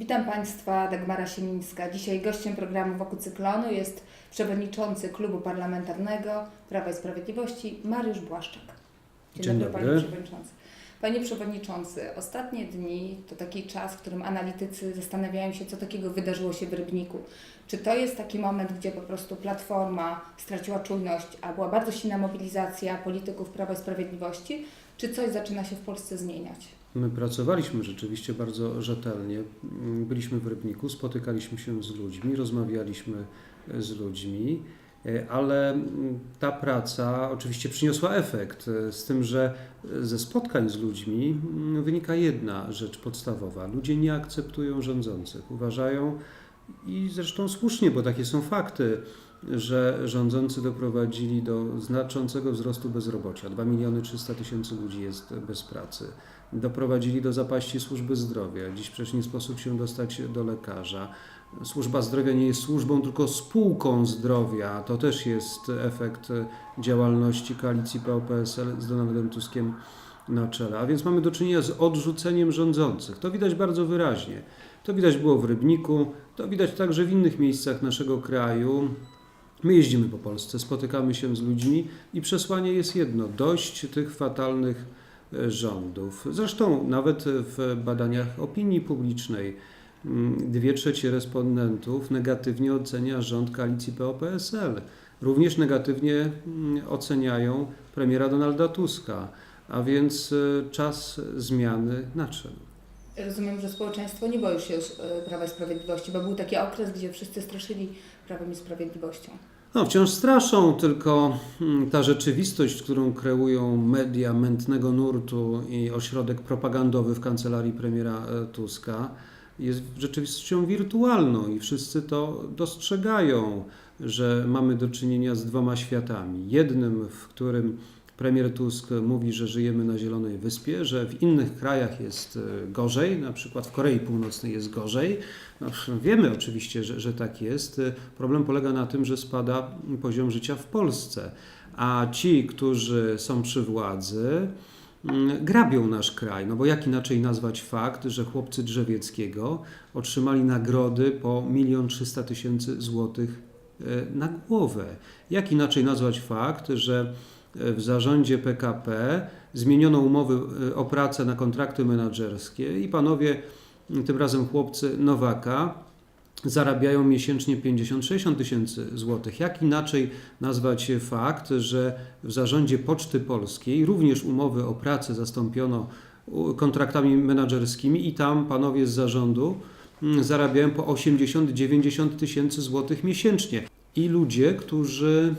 Witam Państwa, Dagmara Siemińska. Dzisiaj gościem programu Wokół Cyklonu jest przewodniczący Klubu Parlamentarnego Prawa i Sprawiedliwości Mariusz Błaszczak. Dzień dobry. Panie Przewodniczący. Panie Przewodniczący, ostatnie dni to taki czas, w którym analitycy zastanawiają się, co takiego wydarzyło się w Rybniku. Czy to jest taki moment, gdzie po prostu Platforma straciła czujność, a była bardzo silna mobilizacja polityków Prawa i Sprawiedliwości, czy coś zaczyna się w Polsce zmieniać? My pracowaliśmy rzeczywiście bardzo rzetelnie. Byliśmy w Rybniku, spotykaliśmy się z ludźmi, rozmawialiśmy z ludźmi, ale ta praca oczywiście przyniosła efekt, z tym, że ze spotkań z ludźmi wynika jedna rzecz podstawowa. Ludzie nie akceptują rządzących. Uważają, i zresztą słusznie, bo takie są fakty, że rządzący doprowadzili do znaczącego wzrostu bezrobocia. 2 miliony 300 tysięcy ludzi jest bez pracy. Doprowadzili do zapaści służby zdrowia. Dziś przecież nie sposób się dostać do lekarza. Służba zdrowia nie jest służbą, tylko spółką zdrowia. To też jest efekt działalności koalicji PO-PSL z Donaldem Tuskiem na czele. A więc mamy do czynienia z odrzuceniem rządzących. To widać bardzo wyraźnie. To widać było w Rybniku, to widać także w innych miejscach naszego kraju. My jeździmy po Polsce, spotykamy się z ludźmi i przesłanie jest jedno: dość tych fatalnych rządów. Zresztą nawet w badaniach opinii publicznej dwie trzecie respondentów negatywnie ocenia rząd koalicji PO-PSL. Również negatywnie oceniają premiera Donalda Tuska, a więc czas zmiany nadszedł. Rozumiem, że społeczeństwo nie boi się już e, Prawa i Sprawiedliwości, bo był taki okres, gdzie wszyscy straszyli Prawem i Sprawiedliwością. No, wciąż straszą, tylko ta rzeczywistość, którą kreują media mętnego nurtu i ośrodek propagandowy w kancelarii premiera Tuska, jest rzeczywistością wirtualną i wszyscy to dostrzegają, że mamy do czynienia z dwoma światami. Jednym, w którym premier Tusk mówi, że żyjemy na Zielonej Wyspie, że w innych krajach jest gorzej, na przykład w Korei Północnej jest gorzej. No, wiemy oczywiście, że, że tak jest. Problem polega na tym, że spada poziom życia w Polsce, a ci, którzy są przy władzy, grabią nasz kraj. No bo jak inaczej nazwać fakt, że chłopcy Drzewieckiego otrzymali nagrody po 1 300 tysięcy złotych na głowę? Jak inaczej nazwać fakt, że w zarządzie PKP zmieniono umowy o pracę na kontrakty menedżerskie i panowie, tym razem chłopcy Nowaka, zarabiają miesięcznie 50-60 tysięcy złotych. Jak inaczej nazwać fakt, że w zarządzie Poczty Polskiej również umowy o pracę zastąpiono kontraktami menedżerskimi i tam panowie z zarządu zarabiają po 80-90 tysięcy złotych miesięcznie i ludzie, którzy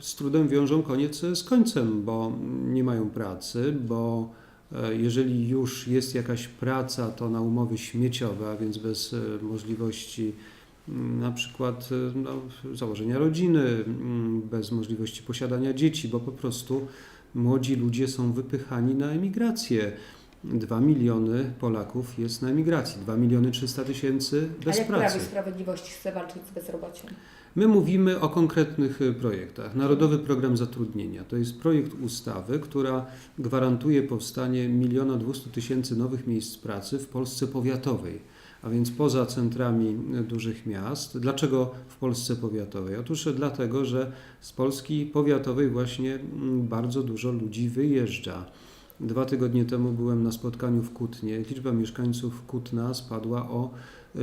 z trudem wiążą koniec z końcem, bo nie mają pracy, bo jeżeli już jest jakaś praca, to na umowy śmieciowe, a więc bez możliwości na przykład no, założenia rodziny, bez możliwości posiadania dzieci, bo po prostu młodzi ludzie są wypychani na emigrację. 2 miliony Polaków jest na emigracji, 2 miliony 300 tysięcy bez A jak pracy. Prawo i Sprawiedliwość chce walczyć z bezrobociem? My mówimy o konkretnych projektach. Narodowy Program Zatrudnienia to jest projekt ustawy, która gwarantuje powstanie 1 200 tysięcy nowych miejsc pracy w Polsce powiatowej, a więc poza centrami dużych miast. Dlaczego w Polsce powiatowej? Otóż dlatego, że z Polski powiatowej właśnie bardzo dużo ludzi wyjeżdża. Dwa tygodnie temu byłem na spotkaniu w Kutnie. Liczba mieszkańców Kutna spadła o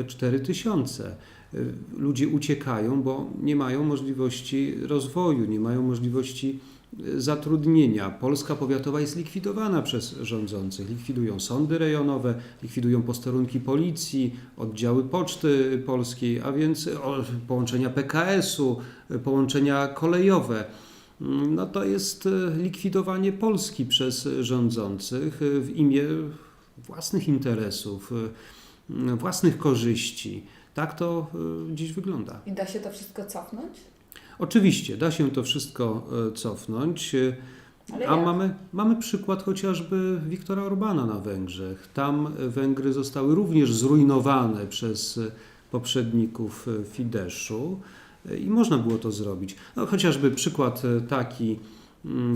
4 tysiące. Ludzie uciekają, bo nie mają możliwości rozwoju, nie mają możliwości zatrudnienia. Polska powiatowa jest likwidowana przez rządzących. Likwidują sądy rejonowe, likwidują posterunki policji, oddziały Poczty Polskiej, a więc połączenia PKS-u, połączenia kolejowe no to jest likwidowanie Polski przez rządzących w imię własnych interesów, własnych korzyści. Tak to dziś wygląda. I da się to wszystko cofnąć? Oczywiście, da się to wszystko cofnąć. Ale A jak? mamy, mamy przykład chociażby Wiktora Orbana na Węgrzech. Tam Węgry zostały również zrujnowane przez poprzedników Fideszu i można było to zrobić. No, chociażby przykład taki,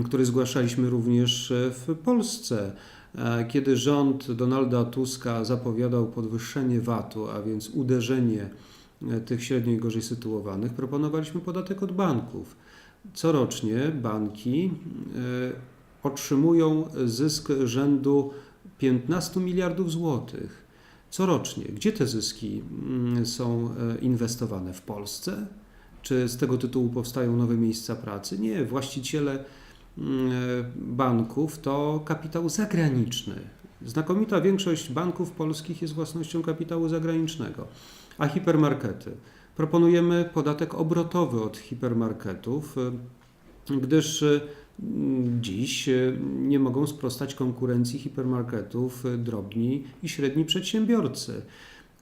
który zgłaszaliśmy również w Polsce. E, Kiedy rząd Donalda Tuska zapowiadał podwyższenie VAT-u, a więc uderzenie e, tych średnio i gorzej sytuowanych, proponowaliśmy podatek od banków. Corocznie banki e, otrzymują zysk rzędu 15 miliardów złotych. Corocznie. Gdzie te zyski mm, są e, inwestowane? W Polsce? Czy z tego tytułu powstają nowe miejsca pracy? Nie. Właściciele mm, banków to kapitał zagraniczny. Znakomita większość banków polskich jest własnością kapitału zagranicznego. A hipermarkety? Proponujemy podatek obrotowy od hipermarketów, y, gdyż y, dziś y, nie mogą sprostać konkurencji hipermarketów drobni i średni przedsiębiorcy.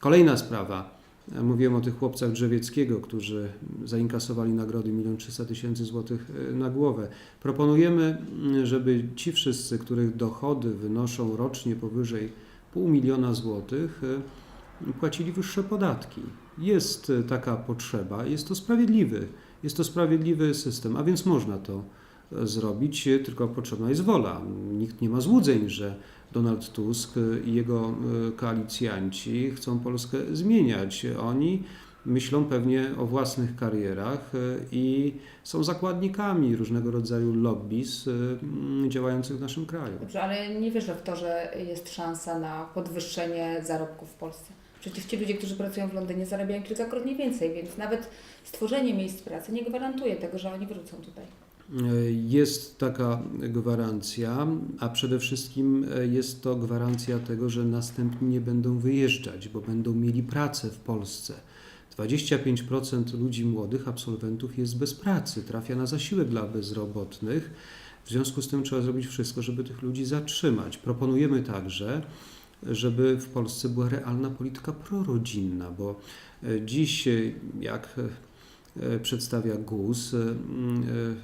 Kolejna sprawa. Mówiłem o tych chłopcach Drzewieckiego, którzy zainkasowali nagrody 1 300 tysięcy złotych y, na głowę. Proponujemy, y, żeby ci wszyscy, których dochody wynoszą rocznie powyżej pół miliona złotych, y, płacili wyższe podatki. Jest y, taka potrzeba, jest to sprawiedliwy, jest to sprawiedliwy system, a więc można to e, zrobić, tylko potrzebna jest wola. Nikt nie ma złudzeń, że Donald Tusk i jego y, koalicjanci chcą Polskę zmieniać. Oni myślą pewnie o własnych karierach y, i są zakładnikami różnego rodzaju lobbies mm, działających w naszym kraju. Dobrze, ale nie wierzę w to, że jest szansa na podwyższenie zarobków w Polsce. Przecież ci ludzie, którzy pracują w Londynie, zarabiają kilkakrotnie więcej, więc nawet stworzenie miejsc pracy nie gwarantuje tego, że oni wrócą tutaj. Jest taka gwarancja, a przede wszystkim e, jest to gwarancja tego, że następni nie będą wyjeżdżać, bo będą mieli pracę w Polsce. 25% ludzi młodych, absolwentów jest bez pracy, trafia na zasiłek dla bezrobotnych. W związku z tym trzeba zrobić wszystko, żeby tych ludzi zatrzymać. Proponujemy także, żeby w Polsce była realna polityka prorodzinna, bo e, dziś, e, jak e, przedstawia GUS, e,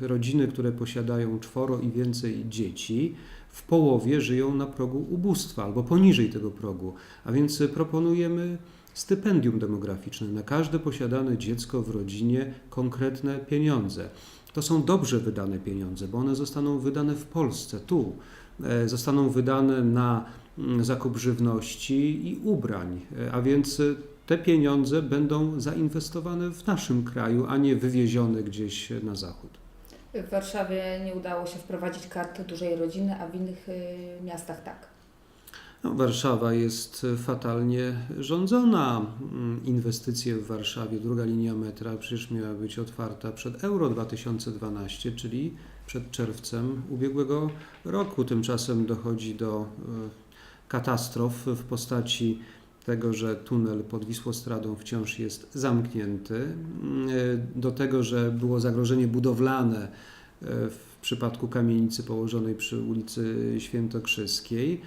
e, rodziny, które posiadają czworo i więcej dzieci, w połowie żyją na progu ubóstwa albo poniżej tego progu. A więc e, proponujemy stypendium demograficzne na każde posiadane dziecko w rodzinie konkretne pieniądze. To są dobrze wydane pieniądze, bo one zostaną wydane w Polsce, tu. E, Zostaną wydane na mm, zakup żywności i ubrań, E, a więc e, te pieniądze będą zainwestowane w naszym kraju, a nie wywiezione gdzieś na zachód. W Warszawie nie udało się wprowadzić karty dużej rodziny, a w innych y, miastach tak. No, Warszawa jest fatalnie rządzona. Mm, Inwestycje w Warszawie, druga linia metra przecież miała być otwarta przed Euro 2012, czyli przed czerwcem ubiegłego roku. Tymczasem dochodzi do e, katastrof w postaci tego, że tunel pod Wisłostradą wciąż jest zamknięty, mm, e, do tego, że było zagrożenie budowlane e, w przypadku kamienicy położonej przy ulicy Świętokrzyskiej.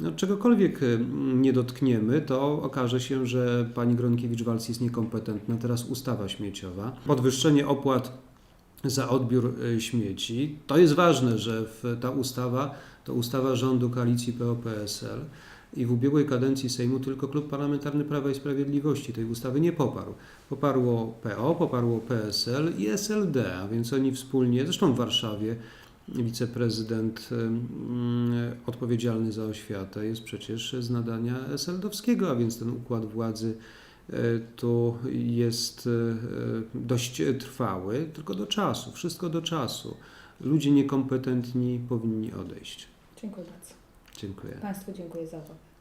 No, czegokolwiek y, nie dotkniemy, to okaże się, że pani Gronkiewicz-Walc jest niekompetentna. Teraz ustawa śmieciowa. Podwyższenie opłat za odbiór y, śmieci. To jest ważne, że ta ustawa to ustawa rządu koalicji PO-PSL i w ubiegłej kadencji Sejmu tylko Klub Parlamentarny Prawa i Sprawiedliwości tej ustawy nie poparł. Poparło PO, poparło PSL i SLD, a więc oni wspólnie, zresztą w Warszawie, wiceprezydent mm, odpowiedzialny za oświatę jest przecież z nadania SLD-owskiego, a więc ten układ władzy e, tu jest e, dość trwały, tylko do czasu, wszystko do czasu. Ludzie niekompetentni powinni odejść. Dziękuję bardzo. Dziękuję. Państwu dziękuję za to.